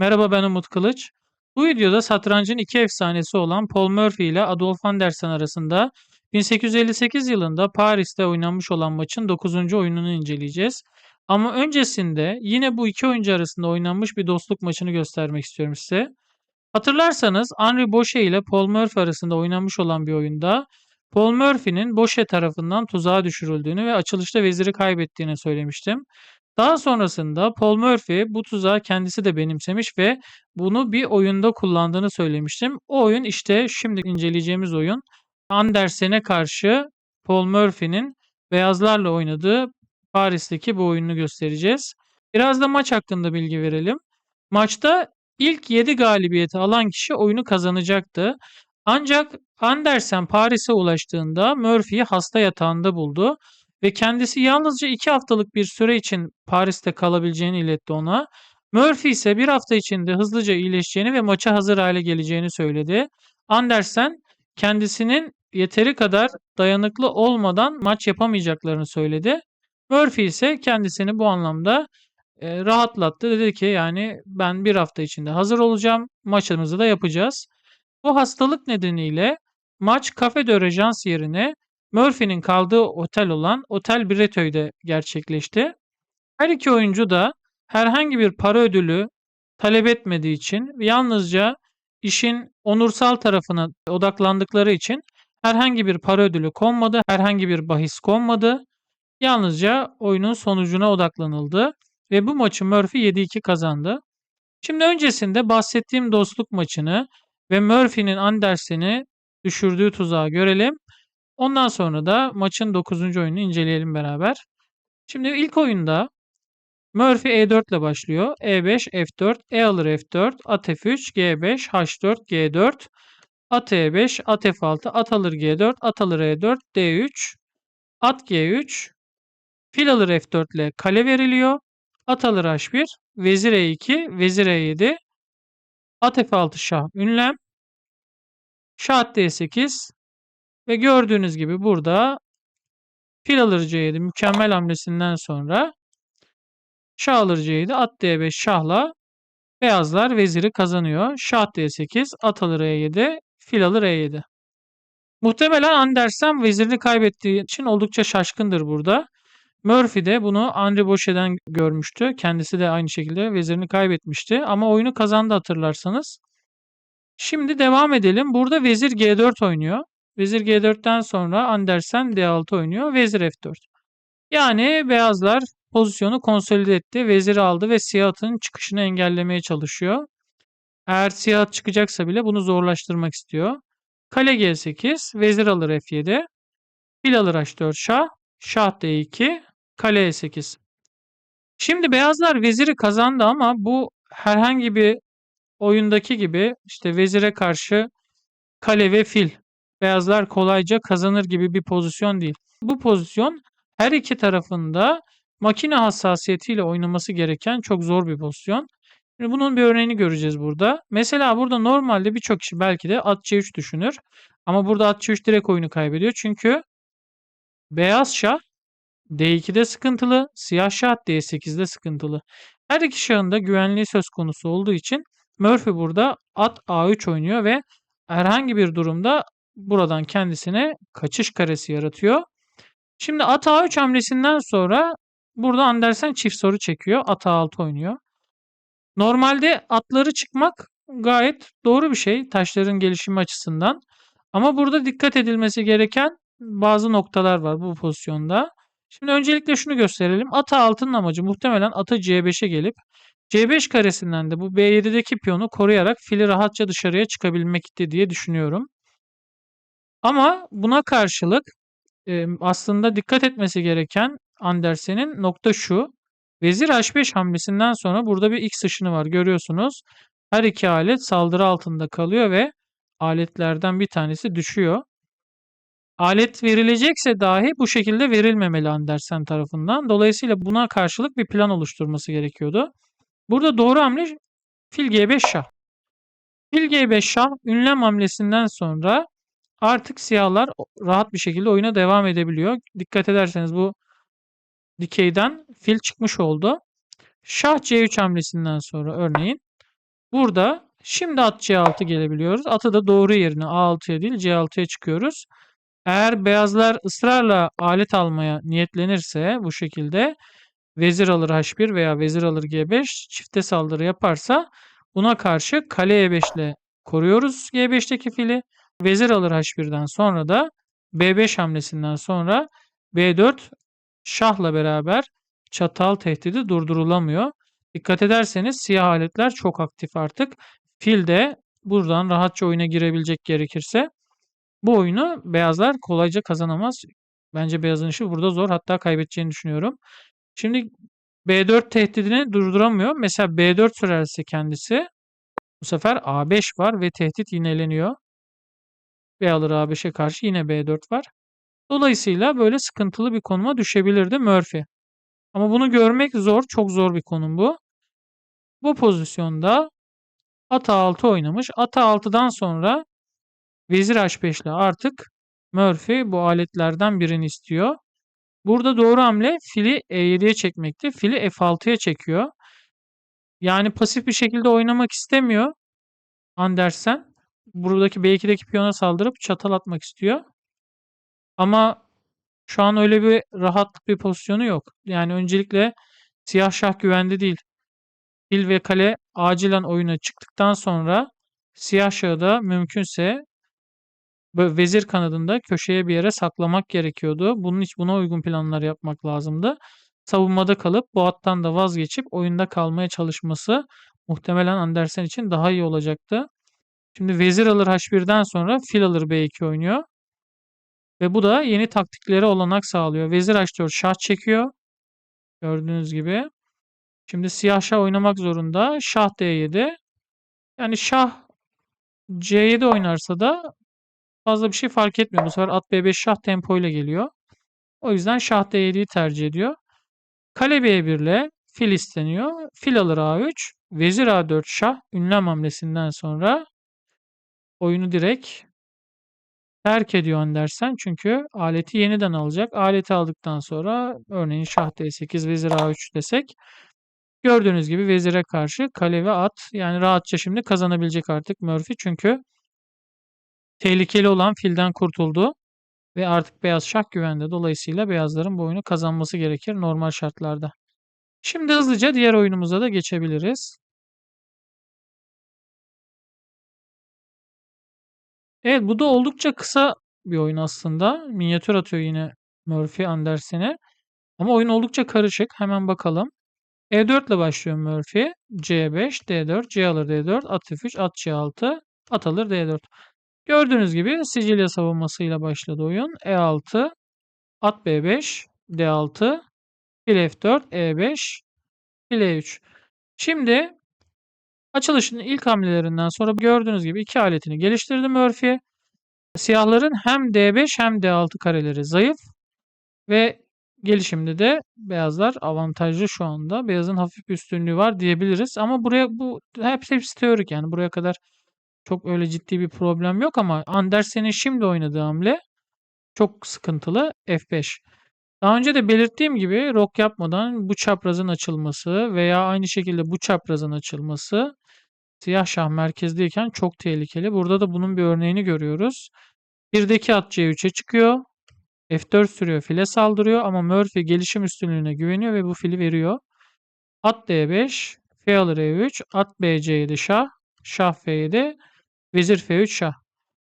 Merhaba ben Umut Kılıç. Bu videoda satrancın iki efsanesi olan Paul Murphy ile Adolf Andersen arasında 1858 yılında Paris'te oynanmış olan maçın 9. oyununu inceleyeceğiz. Ama öncesinde yine bu iki oyuncu arasında oynanmış bir dostluk maçını göstermek istiyorum size. Hatırlarsanız Henri Boucher ile Paul Murphy arasında oynanmış olan bir oyunda Paul Murphy'nin Boucher tarafından tuzağa düşürüldüğünü ve açılışta veziri kaybettiğini söylemiştim. Daha sonrasında Paul Murphy bu tuzağı kendisi de benimsemiş ve bunu bir oyunda kullandığını söylemiştim. O oyun işte şimdi inceleyeceğimiz oyun. Andersen'e karşı Paul Murphy'nin beyazlarla oynadığı Paris'teki bu oyununu göstereceğiz. Biraz da maç hakkında bilgi verelim. Maçta ilk 7 galibiyeti alan kişi oyunu kazanacaktı. Ancak Andersen Paris'e ulaştığında Murphy'yi hasta yatağında buldu ve kendisi yalnızca 2 haftalık bir süre için Paris'te kalabileceğini iletti ona. Murphy ise bir hafta içinde hızlıca iyileşeceğini ve maça hazır hale geleceğini söyledi. Andersen kendisinin yeteri kadar dayanıklı olmadan maç yapamayacaklarını söyledi. Murphy ise kendisini bu anlamda e, rahatlattı. Dedi ki yani ben bir hafta içinde hazır olacağım. Maçımızı da yapacağız. Bu hastalık nedeniyle maç Cafe de Regence yerine Murphy'nin kaldığı otel olan Otel Breteuil'de gerçekleşti. Her iki oyuncu da herhangi bir para ödülü talep etmediği için yalnızca işin onursal tarafına odaklandıkları için herhangi bir para ödülü konmadı, herhangi bir bahis konmadı. Yalnızca oyunun sonucuna odaklanıldı ve bu maçı Murphy 7-2 kazandı. Şimdi öncesinde bahsettiğim dostluk maçını ve Murphy'nin Andersen'i düşürdüğü tuzağı görelim. Ondan sonra da maçın 9. oyununu inceleyelim beraber. Şimdi ilk oyunda Murphy E4 ile başlıyor. E5, F4, E alır F4, at F3, G5, H4, G4, at E5, at F6, at alır G4, at alır E4, D3, at G3, fil alır F4 ile kale veriliyor. At alır H1, vezir E2, vezir E7, at F6 şah ünlem, şah D8 ve gördüğünüz gibi burada fil alır C7 mükemmel hamlesinden sonra şah alır C7 at D5 şahla beyazlar veziri kazanıyor. Şah D8 at alır E7 fil alır E7. Muhtemelen Andersen vezirini kaybettiği için oldukça şaşkındır burada. Murphy de bunu Henri Boucher'den görmüştü. Kendisi de aynı şekilde vezirini kaybetmişti. Ama oyunu kazandı hatırlarsanız. Şimdi devam edelim. Burada vezir G4 oynuyor. Vezir G4'ten sonra Andersen D6 oynuyor. Vezir F4. Yani beyazlar pozisyonu konsolide etti. Veziri aldı ve siyah atın çıkışını engellemeye çalışıyor. Eğer siyah çıkacaksa bile bunu zorlaştırmak istiyor. Kale G8, vezir alır F7, fil alır H4 şah, şah D2, kale E8. Şimdi beyazlar veziri kazandı ama bu herhangi bir oyundaki gibi işte vezire karşı kale ve fil beyazlar kolayca kazanır gibi bir pozisyon değil. Bu pozisyon her iki tarafında makine hassasiyetiyle oynaması gereken çok zor bir pozisyon. Şimdi bunun bir örneğini göreceğiz burada. Mesela burada normalde birçok kişi belki de at C3 düşünür. Ama burada at C3 direkt oyunu kaybediyor. Çünkü beyaz şah D2'de sıkıntılı, siyah şah D8'de sıkıntılı. Her iki şahın da güvenliği söz konusu olduğu için Murphy burada at A3 oynuyor ve herhangi bir durumda buradan kendisine kaçış karesi yaratıyor. Şimdi at A3 hamlesinden sonra burada Andersen çift soru çekiyor. At A6 oynuyor. Normalde atları çıkmak gayet doğru bir şey taşların gelişimi açısından. Ama burada dikkat edilmesi gereken bazı noktalar var bu pozisyonda. Şimdi öncelikle şunu gösterelim. At A6'nın amacı muhtemelen atı C5'e gelip C5 karesinden de bu B7'deki piyonu koruyarak fili rahatça dışarıya çıkabilmekti diye düşünüyorum. Ama buna karşılık e, aslında dikkat etmesi gereken Andersen'in nokta şu. Vezir H5 hamlesinden sonra burada bir X ışını var görüyorsunuz. Her iki alet saldırı altında kalıyor ve aletlerden bir tanesi düşüyor. Alet verilecekse dahi bu şekilde verilmemeli Andersen tarafından. Dolayısıyla buna karşılık bir plan oluşturması gerekiyordu. Burada doğru hamle fil G5 şah. Fil G5 şah ünlem hamlesinden sonra artık siyahlar rahat bir şekilde oyuna devam edebiliyor. Dikkat ederseniz bu dikeyden fil çıkmış oldu. Şah C3 hamlesinden sonra örneğin Burada şimdi at C6 gelebiliyoruz. Atı da doğru yerine A6'ya değil C6'ya çıkıyoruz. Eğer beyazlar ısrarla alet almaya niyetlenirse bu şekilde vezir alır H1 veya vezir alır G5 çifte saldırı yaparsa buna karşı kale E5 ile koruyoruz G5'teki fili. Vezir alır H1'den sonra da B5 hamlesinden sonra B4 şahla beraber çatal tehdidi durdurulamıyor. Dikkat ederseniz siyah aletler çok aktif artık. Fil de buradan rahatça oyuna girebilecek gerekirse bu oyunu beyazlar kolayca kazanamaz. Bence beyazın işi burada zor. Hatta kaybedeceğini düşünüyorum. Şimdi B4 tehdidini durduramıyor. Mesela B4 sürerse kendisi bu sefer A5 var ve tehdit yineleniyor. B alır A5'e karşı yine B4 var. Dolayısıyla böyle sıkıntılı bir konuma düşebilirdi Murphy. Ama bunu görmek zor. Çok zor bir konum bu. Bu pozisyonda at A6 oynamış. At A6'dan sonra vezir H5 ile artık Murphy bu aletlerden birini istiyor. Burada doğru hamle fili E7'ye çekmekti. Fili F6'ya çekiyor. Yani pasif bir şekilde oynamak istemiyor Andersen. Buradaki B2'deki piyona saldırıp çatal atmak istiyor. Ama şu an öyle bir rahat bir pozisyonu yok. Yani öncelikle siyah şah güvende değil. Fil ve kale acilen oyuna çıktıktan sonra siyah şahı da mümkünse vezir kanadında köşeye bir yere saklamak gerekiyordu. Bunun için buna uygun planlar yapmak lazımdı. Savunmada kalıp bu attan da vazgeçip oyunda kalmaya çalışması muhtemelen Andersen için daha iyi olacaktı. Şimdi vezir alır H1'den sonra fil alır B2 oynuyor. Ve bu da yeni taktiklere olanak sağlıyor. Vezir H4 şah çekiyor. Gördüğünüz gibi. Şimdi siyah şah oynamak zorunda. Şah D7. Yani şah C7 oynarsa da fazla bir şey fark etmiyor. Bu sefer at B5 şah tempo ile geliyor. O yüzden şah D7'yi tercih ediyor. Kale B1 ile fil isteniyor. Fil alır A3. Vezir A4 şah ünlem hamlesinden sonra oyunu direkt terk ediyor Andersen. Çünkü aleti yeniden alacak. Aleti aldıktan sonra örneğin şah D8 vezir A3 desek gördüğünüz gibi vezire karşı kale ve at yani rahatça şimdi kazanabilecek artık Murphy. Çünkü tehlikeli olan filden kurtuldu ve artık beyaz şah güvende. Dolayısıyla beyazların bu oyunu kazanması gerekir normal şartlarda. Şimdi hızlıca diğer oyunumuza da geçebiliriz. Evet bu da oldukça kısa bir oyun aslında. Minyatür atıyor yine Murphy Andersen'e. Ama oyun oldukça karışık. Hemen bakalım. E4 ile başlıyor Murphy. C5, D4, C alır D4, at F3, at C6, at alır D4. Gördüğünüz gibi Sicilya savunmasıyla başladı oyun. E6, at B5, D6, fil F4, E5, fil E3. Şimdi açılışın ilk hamlelerinden sonra gördüğünüz gibi iki aletini geliştirdi Murphy. Siyahların hem D5 hem D6 kareleri zayıf ve gelişimde de beyazlar avantajlı şu anda. Beyazın hafif bir üstünlüğü var diyebiliriz ama buraya bu hepsi, hepsi teorik yani buraya kadar çok öyle ciddi bir problem yok ama Andersen'in şimdi oynadığı hamle çok sıkıntılı F5. Daha önce de belirttiğim gibi rok yapmadan bu çaprazın açılması veya aynı şekilde bu çaprazın açılması siyah şah merkezdeyken çok tehlikeli. Burada da bunun bir örneğini görüyoruz. Birdeki at C3'e çıkıyor. F4 sürüyor file saldırıyor ama Murphy gelişim üstünlüğüne güveniyor ve bu fili veriyor. At D5, F alır E3, at B7 şah, şah F7, vezir F3 şah.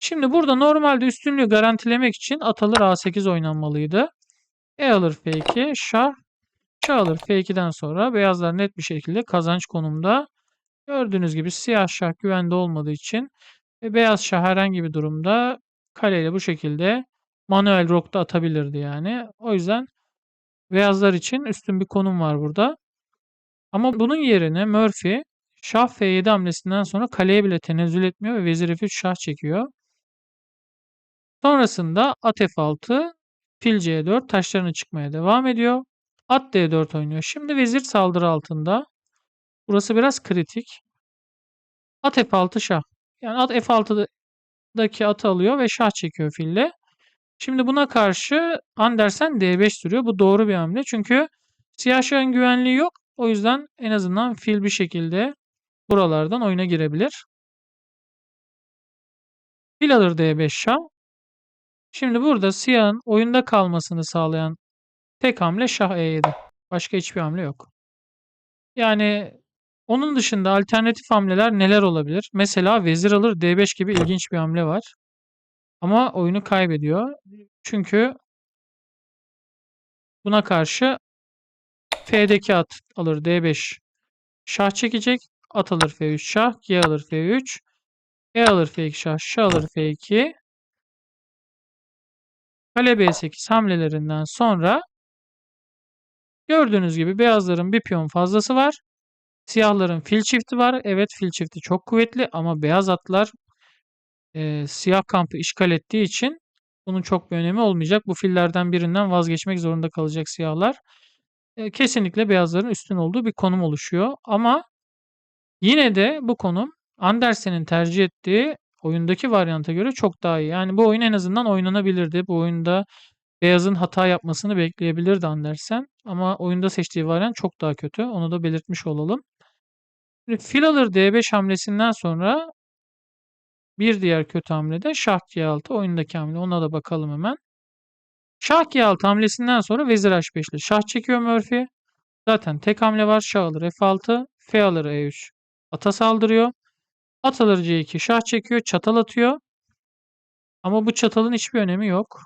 Şimdi burada normalde üstünlüğü garantilemek için at alır A8 oynanmalıydı. E alır F2, şah, şah alır F2'den sonra beyazlar net bir şekilde kazanç konumda. Gördüğünüz gibi siyah şah güvende olmadığı için ve beyaz şah herhangi bir durumda kaleyle bu şekilde manuel rock'ta atabilirdi yani. O yüzden beyazlar için üstün bir konum var burada. Ama bunun yerine Murphy şah F7 hamlesinden sonra kaleye bile tenezzül etmiyor ve vezir F3 şah çekiyor. Sonrasında at F6, fil C4 taşlarını çıkmaya devam ediyor. At D4 oynuyor. Şimdi vezir saldırı altında. Burası biraz kritik. At F6 şah. Yani at F6'daki atı alıyor ve şah çekiyor fille. Şimdi buna karşı Andersen D5 sürüyor. Bu doğru bir hamle. Çünkü siyah şahın güvenliği yok. O yüzden en azından fil bir şekilde buralardan oyuna girebilir. Fil alır D5 şah. Şimdi burada siyahın oyunda kalmasını sağlayan tek hamle şah E7. Başka hiçbir hamle yok. Yani onun dışında alternatif hamleler neler olabilir? Mesela vezir alır D5 gibi ilginç bir hamle var. Ama oyunu kaybediyor. Çünkü buna karşı F'deki at alır D5 şah çekecek. At alır F3 şah. G alır F3. E alır F2 şah. Şah alır F2. Kale B8 hamlelerinden sonra gördüğünüz gibi beyazların bir piyon fazlası var. Siyahların fil çifti var. Evet fil çifti çok kuvvetli ama beyaz atlar e, siyah kampı işgal ettiği için bunun çok bir önemi olmayacak. Bu fillerden birinden vazgeçmek zorunda kalacak siyahlar. E, kesinlikle beyazların üstün olduğu bir konum oluşuyor. Ama yine de bu konum Andersen'in tercih ettiği oyundaki varyanta göre çok daha iyi. Yani bu oyun en azından oynanabilirdi. Bu oyunda beyazın hata yapmasını bekleyebilirdi Andersen. Ama oyunda seçtiği varyant çok daha kötü. Onu da belirtmiş olalım. Fil alır D5 hamlesinden sonra bir diğer kötü hamle de şah G6 oyundaki hamle. Ona da bakalım hemen. Şah G6 hamlesinden sonra vezir H5 ile şah çekiyor Murphy. Zaten tek hamle var. Şah alır F6, F alır E3. Ata saldırıyor. At alır C2, şah çekiyor, çatal atıyor. Ama bu çatalın hiçbir önemi yok.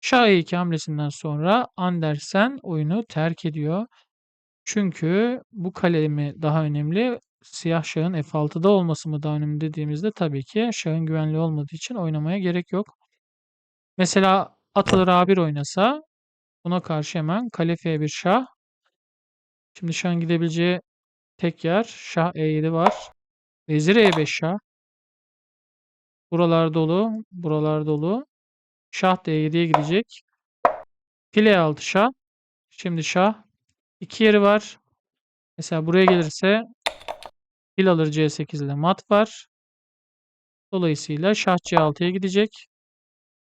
Şah E2 hamlesinden sonra Andersen oyunu terk ediyor. Çünkü bu kale mi daha önemli, siyah şahın F6'da olması mı daha önemli dediğimizde tabii ki şahın güvenli olmadığı için oynamaya gerek yok. Mesela at alır A1 oynasa buna karşı hemen kale F1 şah. Şimdi şahın gidebileceği tek yer şah E7 var. Vezir E5 şah. Buralar dolu, buralar dolu. Şah D7'ye gidecek. Fil E6 şah. Şimdi şah. İki yeri var. Mesela buraya gelirse fil alır C8 ile mat var. Dolayısıyla şah C6'ya gidecek.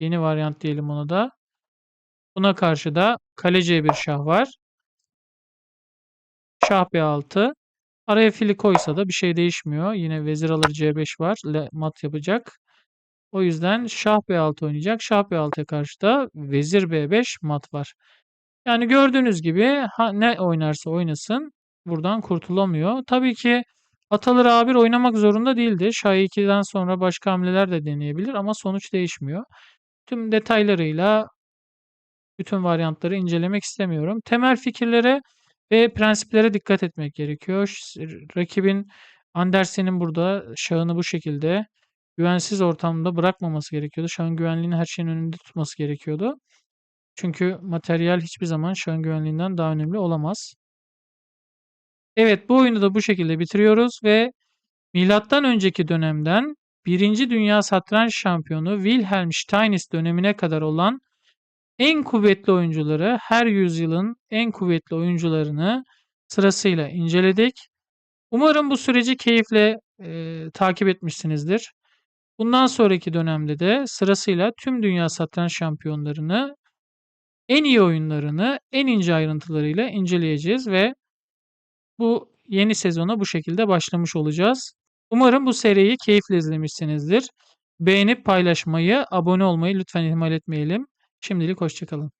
Yeni varyant diyelim ona da. Buna karşı da kale C1 şah var. Şah B6. Araya fili koysa da bir şey değişmiyor. Yine vezir alır C5 var. Mat yapacak. O yüzden şah B6 oynayacak. Şah B6'ya karşı da vezir B5 mat var. Yani gördüğünüz gibi ha, ne oynarsa oynasın buradan kurtulamıyor. Tabii ki Atalı A1 oynamak zorunda değildi. Şah 2'den sonra başka hamleler de deneyebilir ama sonuç değişmiyor. Tüm detaylarıyla bütün varyantları incelemek istemiyorum. Temel fikirlere ve prensiplere dikkat etmek gerekiyor. Rakibin Andersen'in burada şahını bu şekilde güvensiz ortamda bırakmaması gerekiyordu. Şahın güvenliğini her şeyin önünde tutması gerekiyordu. Çünkü materyal hiçbir zaman şahın güvenliğinden daha önemli olamaz. Evet bu oyunu da bu şekilde bitiriyoruz ve milattan önceki dönemden 1. Dünya Satranç Şampiyonu Wilhelm Steinitz dönemine kadar olan en kuvvetli oyuncuları, her yüzyılın en kuvvetli oyuncularını sırasıyla inceledik. Umarım bu süreci keyifle e, takip etmişsinizdir. Bundan sonraki dönemde de sırasıyla tüm dünya satranç şampiyonlarını, en iyi oyunlarını, en ince ayrıntılarıyla inceleyeceğiz ve bu yeni sezona bu şekilde başlamış olacağız. Umarım bu seriyi keyifle izlemişsinizdir. Beğenip paylaşmayı, abone olmayı lütfen ihmal etmeyelim. Şimdilik hoşçakalın.